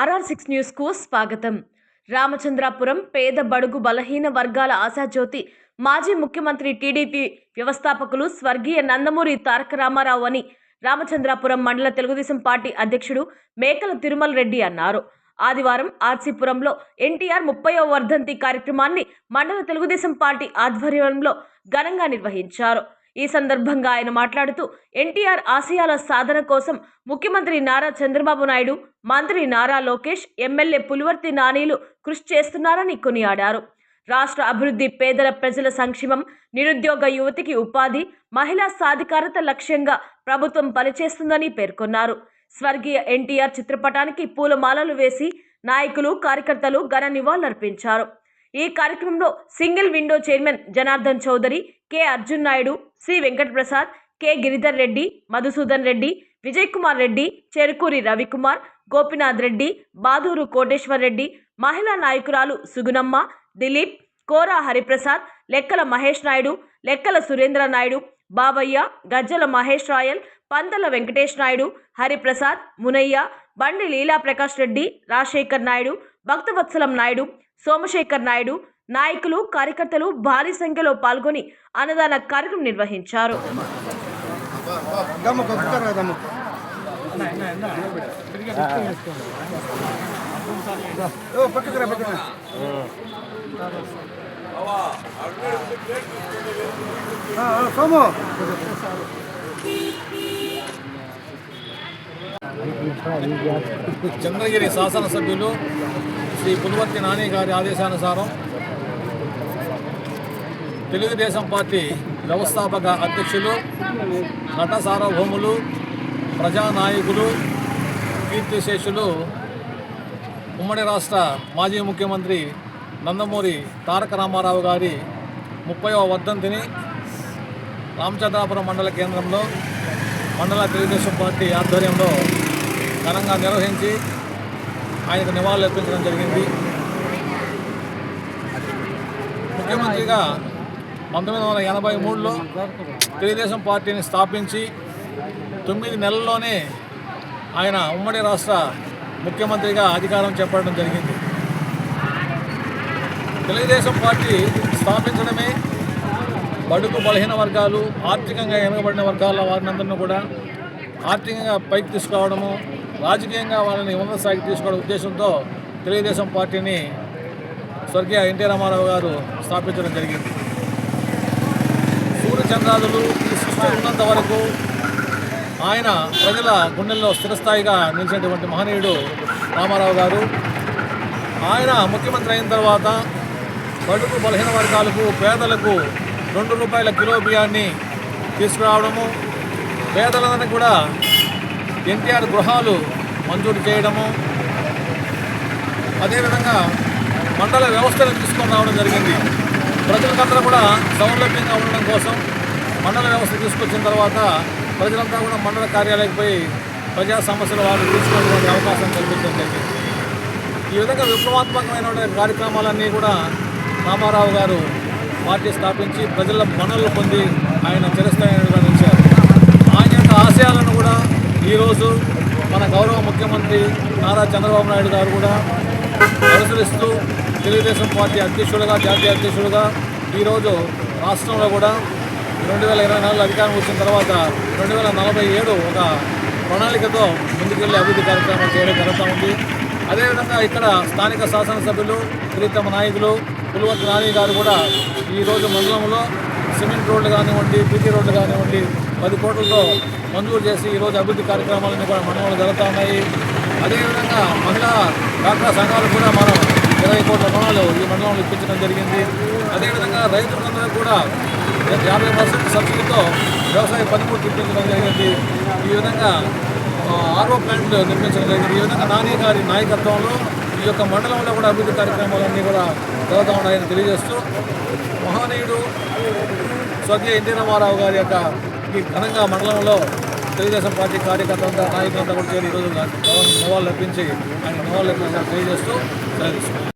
RR six న్యూస్కు స్వాగతం. రామచంద్రాపురం పేద బడుగు బలహీన వర్గాల ఆశాజ్యోతి మాజీ ముఖ్యమంత్రి టీడీపీ వ్యవస్థాపకులు స్వర్గీయ నందమూరి తారక రామారావు అని రామచంద్రాపురం మండల తెలుగుదేశం పార్టీ అధ్యక్షుడు మేకల తిరుమల రెడ్డి అన్నారు. ఆదివారం ఆర్సీపురంలో ఎన్టీఆర్ ముప్పయో వర్ధంతి కార్యక్రమాన్ని మండల తెలుగుదేశం పార్టీ ఆధ్వర్యంలో ఘనంగా నిర్వహించారు. ఈ సందర్భంగా ఆయన మాట్లాడుతూ ఎన్టీఆర్ ఆశయాల సాధన కోసం ముఖ్యమంత్రి నారా చంద్రబాబు నాయుడు మంత్రి నారా లోకేష్ ఎమ్మెల్యే పులివర్తి నానీలు కృషి చేస్తున్నారని కొనియాడారు. రాష్ట్ర అభివృద్ధి పేదల ప్రజల సంక్షేమం నిరుద్యోగ యువతికి ఉపాధి మహిళా సాధికారత లక్ష్యంగా ప్రభుత్వం పనిచేస్తుందని పేర్కొన్నారు. స్వర్గీయ ఎన్టీఆర్ చిత్రపటానికి పూలమాలలు వేసి నాయకులు కార్యకర్తలు ఘన నివాళులర్పించారు. ఈ కార్యక్రమంలో single window chairman Janardhan Chowdary K. Arjun Naidu C. Venkataprasad K. Giridhar Reddy Madhusudhan Reddy Vijay Kumar Reddy Cherukuri Ravikumar Gopinath Reddy Baduru Koteswar Reddy మహిళా నాయకురాలు సుగుణమ్మ దిలీప్ కోరా హరిప్రసాద్ లెక్కల మహేష్ నాయుడు లెక్కల సురేంద్ర నాయుడు బాబయ్య గజ్జల మహేష్ రాయల్ పంతల వెంకటేష్ నాయుడు హరిప్రసాద్ మునయ్య బండి లీలా ప్రకాష్ రెడ్డి రాజశేఖర్ నాయుడు భక్తవత్సలం నాయుడు సోమశేఖర్ నాయుడు నాయకులు కార్యకర్తలు భారీ సంఖ్యలో పాల్గొని అన్నదాన కార్యక్రమం నిర్వహించారు. సోము చంద్రగిరి శాసనసభ్యులు శ్రీ పులివర్తి నాని గారి ఆదేశానుసారం తెలుగుదేశం పార్టీ వ్యవస్థాపక అధ్యక్షులు నట సార్వభౌములు ప్రజానాయకులు కీర్తిశేషులు ఉమ్మడి రాష్ట్ర మాజీ ముఖ్యమంత్రి నందమూరి తారక రామారావు గారి ముప్పైవ వర్ధంతిని రామచంద్రాపురం మండల కేంద్రంలో మండల తెలుగుదేశం పార్టీ ఆధ్వర్యంలో ఘనంగా నిర్వహించి ఆయనకు నివాళులు అర్పించడం జరిగింది. ముఖ్యమంత్రిగా పంతొమ్మిది వందల ఎనభై మూడులో తెలుగుదేశం పార్టీని స్థాపించి తొమ్మిది నెలల్లోనే ఆయన ఉమ్మడి రాష్ట్ర ముఖ్యమంత్రిగా అధికారం చేపట్టడం జరిగింది. తెలుగుదేశం పార్టీ స్థాపించడమే బడుగు బలహీన వర్గాలు ఆర్థికంగా వెనుకబడిన వర్గాల వారినందరినీ కూడా ఆర్థికంగా పైకి తీసుకురావడము రాజకీయంగా వాళ్ళని ఉన్నత స్థాయికి తీసుకోవడం ఉద్దేశంతో తెలుగుదేశం పార్టీని స్వర్గీయ ఎన్టీ రామారావు గారు స్థాపించడం జరిగింది. చంద్రాదులు ఈ సృష్టి ఉన్నంత వరకు ఆయన ప్రజల గుండెల్లో స్థిరస్థాయిగా నిలిచినటువంటి మహనీయుడు రామారావు గారు. ఆయన ముఖ్యమంత్రి అయిన తర్వాత బడుగు బలహీన వర్గాలకు పేదలకు రెండు రూపాయల కిలో బియ్యాన్ని తీసుకురావడము పేదలందరినీ కూడా ఎన్టీఆర్ గృహాలు మంజూరు చేయడము అదేవిధంగా మండల వ్యవస్థను తీసుకొని రావడం జరిగింది. ప్రజలకందరూ కూడా సౌలభ్యంగా ఉండడం కోసం మండల వ్యవస్థ తీసుకొచ్చిన తర్వాత ప్రజలంతా కూడా మండల కార్యాలయకు పోయి ప్రజా సమస్యలు వారు తీసుకునేటువంటి అవకాశం కల్పించడం జరిగింది. ఈ విధంగా విప్లవాత్మకమైన కార్యక్రమాలన్నీ కూడా రామారావు గారు పార్టీ స్థాపించి ప్రజల మన్నలు పొంది ఆయన చిరస్థాయిగా నిర్వహించారు ఆయన యొక్క ఆశయాలను కూడా ఈరోజు మన గౌరవ ముఖ్యమంత్రి నారా చంద్రబాబు నాయుడు గారు కూడా అనుసరిస్తూ తెలుగుదేశం పార్టీ అధ్యక్షుడుగా జాతీయ అధ్యక్షుడుగా ఈరోజు రాష్ట్రంలో కూడా రెండు వేల ఇరవై నాలుగు అధికారం వచ్చిన తర్వాత రెండు వేల నలభై ఏడు ఒక ప్రణాళికతో ముందుకెళ్ళి అభివృద్ధి కార్యక్రమాలు చేయడం జరుగుతూ ఉంది. అదేవిధంగా ఇక్కడ స్థానిక శాసనసభ్యులు ప్రీతమ నాయకులు పులివర్తి నాని గారు కూడా ఈరోజు మండలంలో సిమెంట్ రోడ్లు కానివ్వండి బీటీ రోడ్లు కానివ్వండి పది కోట్లతో మంజూరు చేసి ఈరోజు అభివృద్ధి కార్యక్రమాలన్నీ కూడా మండలంలో జరుగుతూ ఉన్నాయి. అదేవిధంగా మహిళా డాక్టర్ సంఘాలు కూడా మనం ఇరవై కోట్ల రుణాలు ఈ మండలంలో ఇప్పించడం జరిగింది. అదేవిధంగా రైతులందరూ కూడా యాభై పర్సెంట్ సబ్సిడీతో వ్యవసాయ పనిముట్లు ఇప్పించడం జరిగింది. ఈ విధంగా ఆ, ఆర్ఓ ప్లాంట్లు నిర్మించడం జరిగింది. ఈ విధంగా నాని గారి నాయకత్వంలో ఈ యొక్క మండలంలో కూడా అభివృద్ధి కార్యక్రమాలన్నీ కూడా జరుగుతూ ఉన్నాయని తెలియజేస్తూ మహనీయుడు స్వర్గీయ ఎన్టీ రామారావు గారి యొక్క ఈ ఘనంగా మండలంలో తెలుగుదేశం పార్టీ కార్యకర్తలంతా నాయకులంతా కూడా చేరి ఈరోజు నివాళులు అర్పించి ఆయన నివాళులు తెలియజేస్తూ సెలవు